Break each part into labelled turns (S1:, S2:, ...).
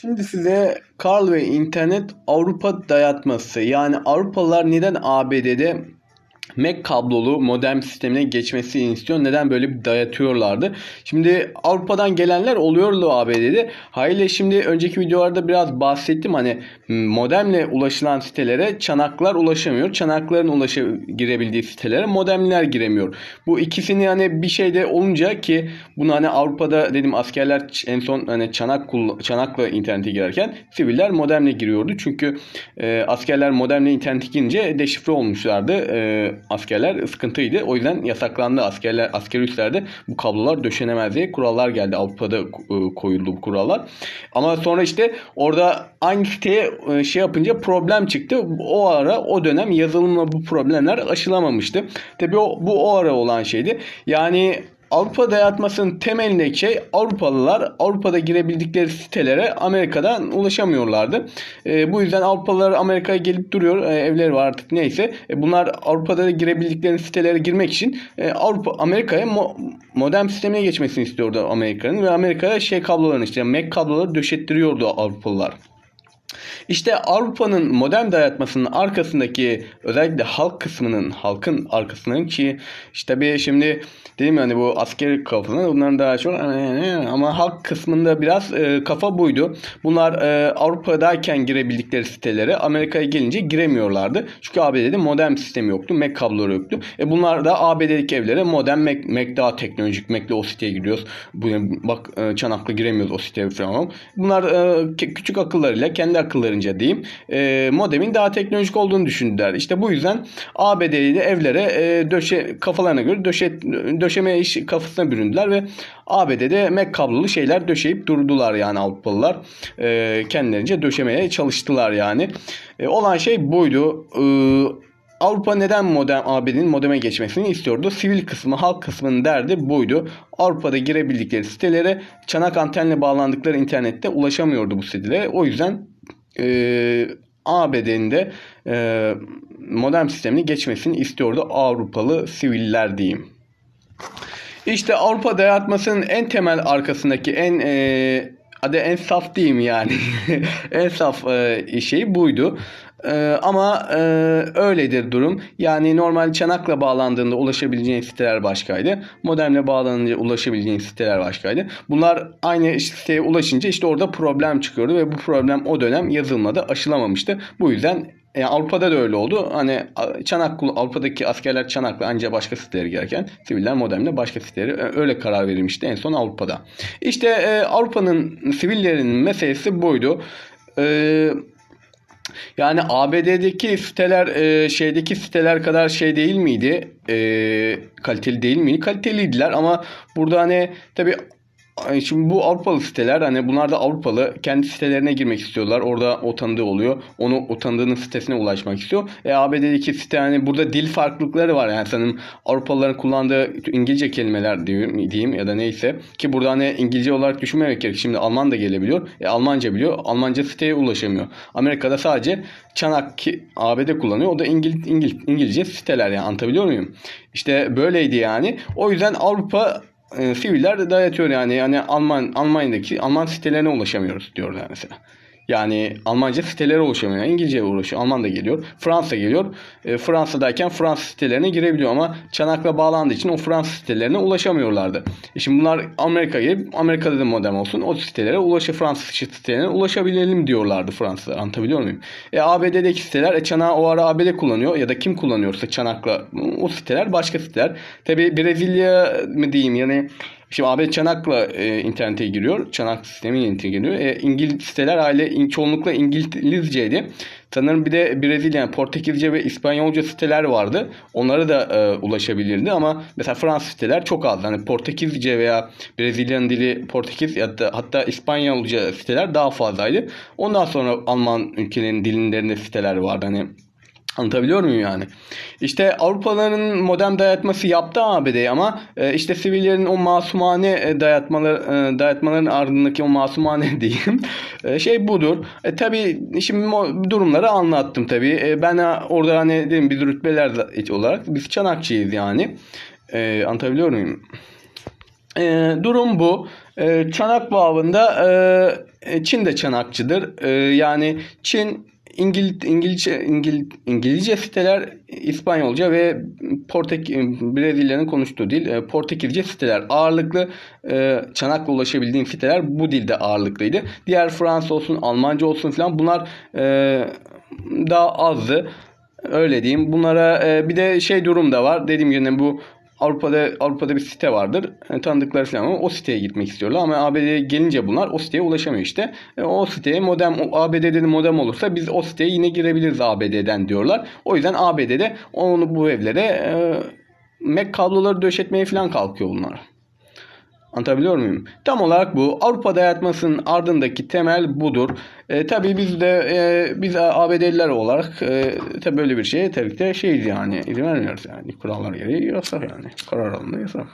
S1: Şimdi size Karl ve internet Avrupa dayatması. Yani Avrupalılar neden ABD'de Mac kablolu modem sistemine geçmesini istiyor. Neden böyle bir dayatıyorlardı? Şimdi Avrupa'dan gelenler oluyordu ABD'de. Hayli şimdi önceki videolarda biraz bahsettim. Hani modemle ulaşılan sitelere çanaklar ulaşamıyor. Çanakların ulaşa girebildiği sitelere modemler giremiyor. Bu ikisini hani bir şeyde olunca ki bunu hani Avrupa'da dedim askerler en son hani çanak çanakla internete girerken siviller modemle giriyordu. Çünkü e, askerler modemle internete girince deşifre olmuşlardı. E, askerler sıkıntıydı. O yüzden yasaklandı. Askerler askeri üslerde bu kablolar döşenemez diye kurallar geldi. Avrupa'da e, koyuldu bu kurallar. Ama sonra işte orada aynı siteye e, şey yapınca problem çıktı. O ara o dönem yazılımla bu problemler aşılamamıştı. Tabii o, bu o ara olan şeydi. Yani Avrupa dayatmasının temelindeki şey Avrupalılar Avrupa'da girebildikleri sitelere Amerika'dan ulaşamıyorlardı. E, bu yüzden Avrupalılar Amerika'ya gelip duruyor. E, evleri var artık neyse. E, bunlar Avrupa'da girebildikleri sitelere girmek için e, Avrupa Amerika'ya mo, modem sistemine geçmesini istiyordu Amerika'nın ve Amerika'ya şey kablolarını işte Mac kabloları döşettiriyordu Avrupalılar. İşte Avrupa'nın modern dayatmasının arkasındaki özellikle halk kısmının, halkın arkasının ki işte bir şimdi dedim yani bu askeri kafasında bunların daha çok ama halk kısmında biraz e, kafa buydu. Bunlar e, Avrupa'dayken girebildikleri sitelere Amerika'ya gelince giremiyorlardı. Çünkü ABD'de modem sistemi yoktu. Mac kabloları yoktu. E bunlar da ABD'deki evlere modem Mac, Mac daha teknolojik. Mac'le o siteye giriyoruz. Bak e, çanakla giremiyoruz o siteye falan. Bunlar e, küçük akıllarıyla kendi akıllarınca diyeyim e, modemin daha teknolojik olduğunu düşündüler. İşte bu yüzden ABD'li evlere e, döşe kafalarına göre döşe döşeme iş kafasına büründüler ve ABD'de Mac kablolu şeyler döşeyip durdular yani Avrupalılar. E, kendilerince döşemeye çalıştılar yani. E, olan şey buydu. E, Avrupa neden modem ABD'nin modeme geçmesini istiyordu? Sivil kısmı, halk kısmının derdi buydu. Avrupa'da girebildikleri sitelere çanak antenle bağlandıkları internette ulaşamıyordu bu sitelere. O yüzden e, ABD'nin de e, modem sistemini geçmesini istiyordu Avrupalı siviller diyeyim. İşte Avrupa dayatmasının en temel arkasındaki en e, adı en saf diyeyim yani en saf e, şey buydu. Ee, ama e, öyledir durum. Yani normal çanakla bağlandığında ulaşabileceğin siteler başkaydı. Modemle bağlanınca ulaşabileceğin siteler başkaydı. Bunlar aynı siteye ulaşınca işte orada problem çıkıyordu ve bu problem o dönem yazılmadı, aşılamamıştı. Bu yüzden yani Avrupa'da da öyle oldu. Hani çanak Avrupa'daki askerler çanakla ancak başka sitelere girerken siviller modemle başka siteleri e, öyle karar verilmişti en son Avrupa'da. İşte e, Avrupa'nın sivillerinin meselesi buydu. Eee yani ABD'deki siteler e, şeydeki siteler kadar şey değil miydi? E, kaliteli değil miydi? Kaliteliydiler ama burada hani tabi Şimdi bu Avrupalı siteler hani bunlar da Avrupalı kendi sitelerine girmek istiyorlar. Orada o tanıdığı oluyor. Onu o tanıdığının sitesine ulaşmak istiyor. E ABD'deki site hani burada dil farklılıkları var. Yani sanırım Avrupalıların kullandığı İngilizce kelimeler diyeyim, diyeyim ya da neyse. Ki burada hani İngilizce olarak düşünmemek gerek. Şimdi Alman da gelebiliyor. E Almanca biliyor. Almanca siteye ulaşamıyor. Amerika'da sadece çanak ki ABD kullanıyor. O da İngil, İngil, İngilizce siteler yani anlatabiliyor muyum? İşte böyleydi yani. O yüzden Avrupa e, siviller de dayatıyor yani. Yani Alman Almanya'daki Alman sitelerine ulaşamıyoruz diyorlar mesela. Yani Almanca sitelere ulaşamıyor. İngilizce ulaşıyor. Alman da geliyor. Fransa geliyor. E, Fransa'dayken Fransız sitelerine girebiliyor ama çanakla bağlandığı için o Fransız sitelerine ulaşamıyorlardı. E şimdi bunlar Amerika'ya gelip Amerika'da da modem olsun. O sitelere ulaşır Fransız sitelerine ulaşabilelim diyorlardı Fransızlar. Anlatabiliyor muyum? E, ABD'deki siteler e, çanağı o ara ABD kullanıyor ya da kim kullanıyorsa çanakla o siteler başka siteler. Tabi Brezilya mı diyeyim yani Şimdi ABD Çanak'la e, internete giriyor. Çanak sistemiyle internete giriyor. E, İngiliz siteler aile çoğunlukla İngilizceydi. Sanırım bir de Brezilya, yani Portekizce ve İspanyolca siteler vardı. Onlara da e, ulaşabilirdi ama mesela Fransız siteler çok az. Hani Portekizce veya Brezilyan dili Portekiz ya da hatta İspanyolca siteler daha fazlaydı. Ondan sonra Alman ülkelerinin dillerinde siteler vardı. Hani Anlatabiliyor muyum yani? İşte Avrupalıların modern dayatması yaptı ABD ama e, işte sivillerin o masumane e, dayatmalar e, dayatmaların ardındaki o masumane diyeyim şey budur. E, tabii şimdi durumları anlattım tabii. E, ben orada hani dedim biz rütbeler olarak biz çanakçıyız yani. E, anlatabiliyor muyum? E, durum bu. E, çanak bağında e, Çin de çanakçıdır. E, yani Çin İngil, İngilizce, İngil, İngilizce siteler İspanyolca ve Portek Brezilya'nın konuştuğu dil e, Portekizce siteler ağırlıklı e, Çanak'la ulaşabildiğim siteler bu dilde ağırlıklıydı. Diğer Fransız olsun Almanca olsun falan bunlar e, daha azdı. Öyle diyeyim. Bunlara e, bir de şey durum da var. Dediğim gibi bu Avrupa'da Avrupa'da bir site vardır. Yani tanıdıkları falan ama o siteye gitmek istiyorlar ama ABD'ye gelince bunlar o siteye ulaşamıyor işte. E, o siteye modem ABD'de de modem olursa biz o siteye yine girebiliriz ABD'den diyorlar. O yüzden ABD'de onu bu evlere e, Mac kabloları döşetmeye falan kalkıyor bunlar. Anlatabiliyor muyum? Tam olarak bu. Avrupa dayatmasının ardındaki temel budur. E, tabii biz de e, biz ABD'liler olarak e, tabii böyle bir şeye ki de şeyiz yani izin vermiyoruz yani. Kurallar gereği yasak yani. Karar alındı yasak.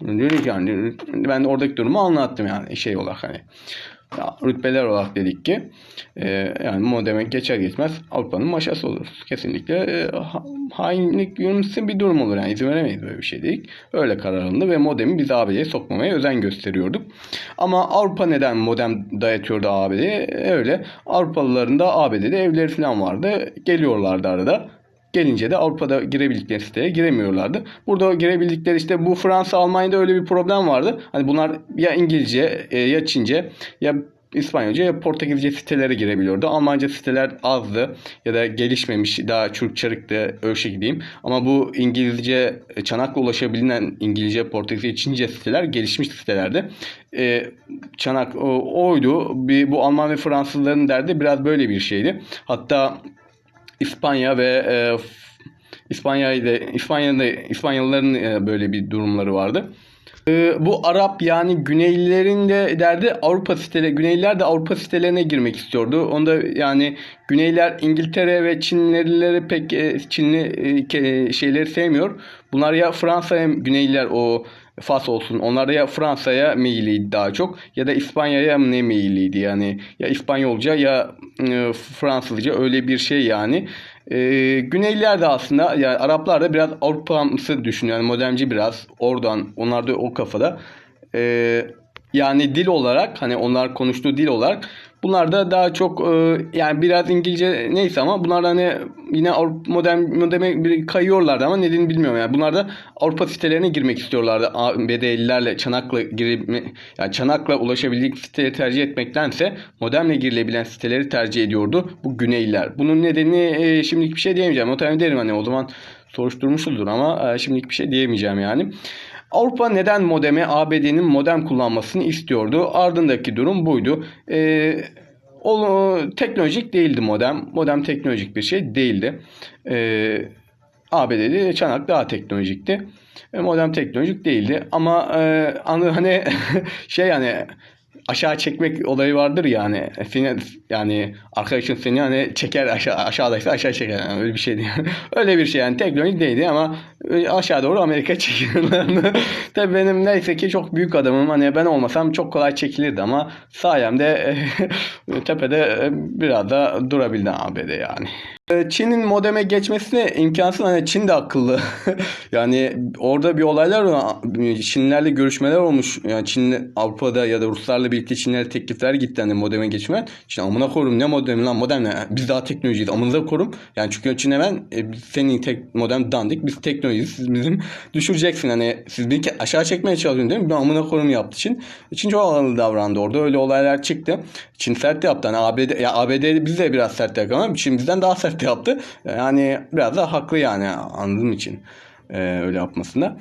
S1: Dedik yani ben oradaki durumu anlattım yani şey olarak hani. Rütbeler olarak dedik ki e, yani modeme geçer geçmez Avrupa'nın maşası olur. Kesinlikle e, ha- hainlik yönümsüz bir durum olur. Yani izin veremeyiz böyle bir şey dedik. Öyle karar alındı ve modemi biz ABD'ye sokmamaya özen gösteriyorduk. Ama Avrupa neden modem dayatıyordu ABD'ye? Öyle. Avrupalıların da ABD'de evleri falan vardı. Geliyorlardı arada. Gelince de Avrupa'da girebildikleri siteye giremiyorlardı. Burada girebildikleri işte bu Fransa, Almanya'da öyle bir problem vardı. Hani bunlar ya İngilizce e, ya Çince ya İspanyolca ya Portekizce sitelere girebiliyordu. Almanca siteler azdı ya da gelişmemiş daha çürük çarıktı öyle şey. Ama bu İngilizce e, çanakla ulaşabilen İngilizce, Portekizce, Çince siteler gelişmiş sitelerdi. E, çanak o, oydu. Bir, bu Alman ve Fransızların derdi biraz böyle bir şeydi. Hatta İspanya ve e, İspanya'da İspanya'da İspanyolların e, böyle bir durumları vardı. E, bu Arap yani Güneylilerin de derdi Avrupa siteleri Güneyliler de Avrupa sitelerine girmek istiyordu. Onda yani Güneyliler İngiltere ve Çinlileri pek e, Çinli e, şeyleri sevmiyor. Bunlar ya Fransa'ya Güneyliler o Fas olsun. Onlar ya Fransa'ya meyilliydi daha çok ya da İspanya'ya ne meyilliydi yani ya İspanyolca ya e, Fransızca öyle bir şey yani. E, Güneyliler de aslında yani Araplar da biraz Avrupa'msı düşünüyor. Yani modernci biraz oradan onlar da o kafada. E, yani dil olarak hani onlar konuştuğu dil olarak bunlar da daha çok e, yani biraz İngilizce neyse ama bunlar hani yine Avrupa modern modeme kayıyorlardı ama nedenini bilmiyorum yani. Bunlar da Avrupa sitelerine girmek istiyorlardı. ABD'lilerle çanakla girip yani çanakla ulaşabildik siteleri tercih etmektense modemle girilebilen siteleri tercih ediyordu bu Güneyliler. Bunun nedeni e, şimdilik bir şey diyemeyeceğim. Muhtemelen derim hani o zaman soruşturmuşuzdur ama e, şimdilik bir şey diyemeyeceğim yani. Avrupa neden modeme ABD'nin modem kullanmasını istiyordu? Ardındaki durum buydu. Ee, o teknolojik değildi modem. Modem teknolojik bir şey değildi. Ee, ABD'de çanak daha teknolojikti. E, modem teknolojik değildi. Ama e, hani şey yani aşağı çekmek olayı vardır yani. Seni yani arkadaşın seni hani çeker aşağı aşağıdaysa aşağı çeker. Yani öyle bir şey değil. öyle bir şey yani teknolojik değildi ama aşağı doğru Amerika çekiyorlardı. Tabii benim neyse ki çok büyük adamım. Hani ben olmasam çok kolay çekilirdi ama sayemde tepede biraz da durabildi ABD yani. Çin'in modeme geçmesine imkansız. Hani Çin de akıllı. yani orada bir olaylar var. Çinlilerle görüşmeler olmuş. Yani Çin Avrupa'da ya da Ruslarla birlikte Çinlere teklifler gitti hani modeme geçme. Çin amına korum ne modemi lan modem ne? Biz daha teknolojiyiz. Amınıza korum. Yani çünkü Çin hemen e, senin tek modem dandik. Biz teknolojiyiz. Siz bizim düşüreceksin. Hani siz bir aşağı çekmeye çalışıyorsun değil mi? Ben amına korum yaptı Çin. Çin çok akıllı davrandı orada. Öyle olaylar çıktı. Çin sert yaptı. Hani ABD, ya ABD biz de biraz sert yaptı ama Çin bizden daha sert yaptı. Yani biraz da haklı yani anladığım için e, öyle yapmasında.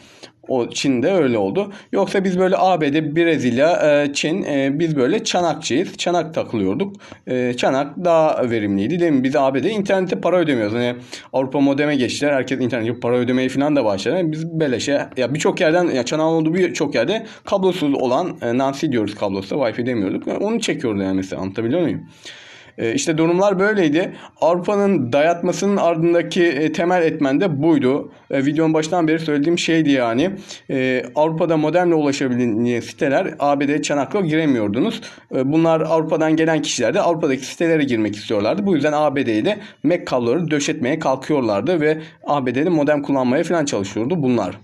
S1: O Çin'de öyle oldu. Yoksa biz böyle ABD, Brezilya, e, Çin e, biz böyle çanakçıyız. Çanak takılıyorduk. E, çanak daha verimliydi değil mi? Biz ABD internete para ödemiyoruz. Hani Avrupa modeme geçtiler. Herkes internete para ödemeye falan da başladı. Biz beleşe ya birçok yerden ya çanağın olduğu birçok yerde kablosuz olan e, Nancy diyoruz kablosu. Wi-Fi demiyorduk. Yani onu çekiyordu yani mesela anlatabiliyor muyum? İşte durumlar böyleydi. Avrupa'nın dayatmasının ardındaki temel etmen de buydu. Videonun baştan beri söylediğim şeydi yani. Avrupa'da modemle ulaşabilen siteler ABD çanakla giremiyordunuz. Bunlar Avrupa'dan gelen kişiler de Avrupa'daki sitelere girmek istiyorlardı. Bu yüzden ABD'ye de MAC kabloları döşetmeye kalkıyorlardı ve ABD'de modem kullanmaya falan çalışıyordu bunlar.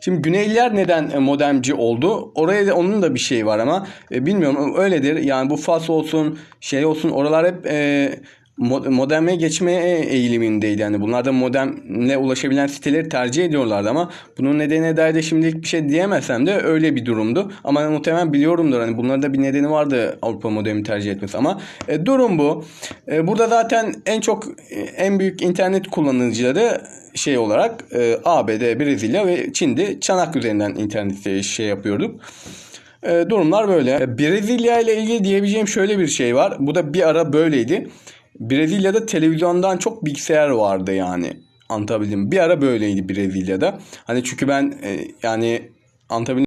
S1: Şimdi Güneyliler neden e, modemci oldu? Oraya da onun da bir şey var ama e, bilmiyorum öyledir. Yani bu Fas olsun, şey olsun oralar hep e, modeme geçmeye eğilimindeydi. Yani bunlar da modemle ulaşabilen siteleri tercih ediyorlardı ama bunun nedeni dair de şimdilik bir şey diyemesem de öyle bir durumdu. Ama muhtemelen biliyorumdur hani bunların da bir nedeni vardı Avrupa modemi tercih etmesi ama e, durum bu. E, burada zaten en çok e, en büyük internet kullanıcıları şey olarak e, ABD, Brezilya ve Çin'de çanak üzerinden internette şey yapıyorduk. E, durumlar böyle. E, Brezilya ile ilgili diyebileceğim şöyle bir şey var. Bu da bir ara böyleydi. Brezilya'da televizyondan çok bilgisayar vardı yani. Anlatabildim. Bir ara böyleydi Brezilya'da. Hani çünkü ben e, yani anlatabildim